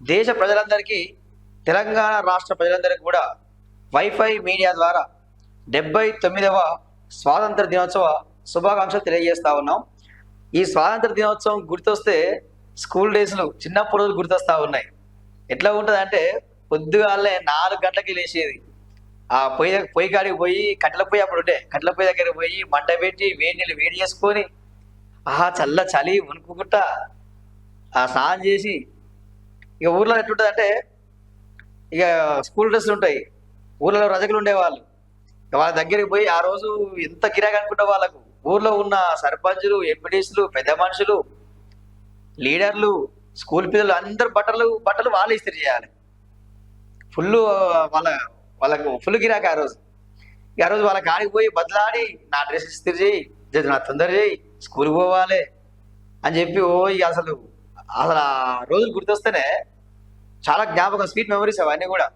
దేశ ప్రజలందరికీ తెలంగాణ రాష్ట్ర ప్రజలందరికీ కూడా వైఫై మీడియా ద్వారా డెబ్బై తొమ్మిదవ స్వాతంత్ర దినోత్సవ శుభాకాంక్షలు తెలియజేస్తూ ఉన్నాం. ఈ స్వాతంత్ర దినోత్సవం గుర్తొస్తే స్కూల్ డేస్లు చిన్నప్పుడు రోజులు గుర్తొస్తా ఉన్నాయి. ఎట్లా ఉంటుంది అంటే పొద్దుగాలే నాలుగు గంటలకి లేచేది. ఆ పొయ్యి దగ్గర పొయ్యి కాడికి పోయి కట్టెల పొయ్యి అప్పుడు ఉండే. కట్టెల పొయ్యి దగ్గర పోయి మంట పెట్టి వేడి నీళ్ళు వేడి చేసుకొని ఆహా చల్ల చలి వణుకుకుంటా ఆ స్నానం చేసి ఇక ఊర్లో ఎట్లుంటుంది అంటే ఇక స్కూల్ డ్రెస్సులు ఉంటాయి. ఊర్లలో రజకులు ఉండేవాళ్ళు. వాళ్ళ దగ్గరికి పోయి ఆ రోజు ఎంత గిరాకీ అనుకుంటే వాళ్ళకు? ఊర్లో ఉన్న సర్పంచులు ఎంపీటీసులు పెద్ద మనుషులు లీడర్లు స్కూల్ పిల్లలు అందరు బట్టలు బట్టలు వాళ్ళు ఇస్త్రీ చేయాలి. ఫుల్ వాళ్ళ వాళ్ళకు ఫుల్ గిరాక ఆ రోజు. ఈ ఆ రోజు వాళ్ళ కాడికి పోయి బదలాడి నా డ్రెస్ ఇస్త్రీ చేయి నా తొందర చేయి స్కూల్కి పోవాలి అని చెప్పి ఓ ఇక అసలు అసలు ఆ రోజులు గుర్తొస్తేనే చాలా జ్ఞాపకం స్వీట్ మెమరీస్ అవన్నీ కూడా.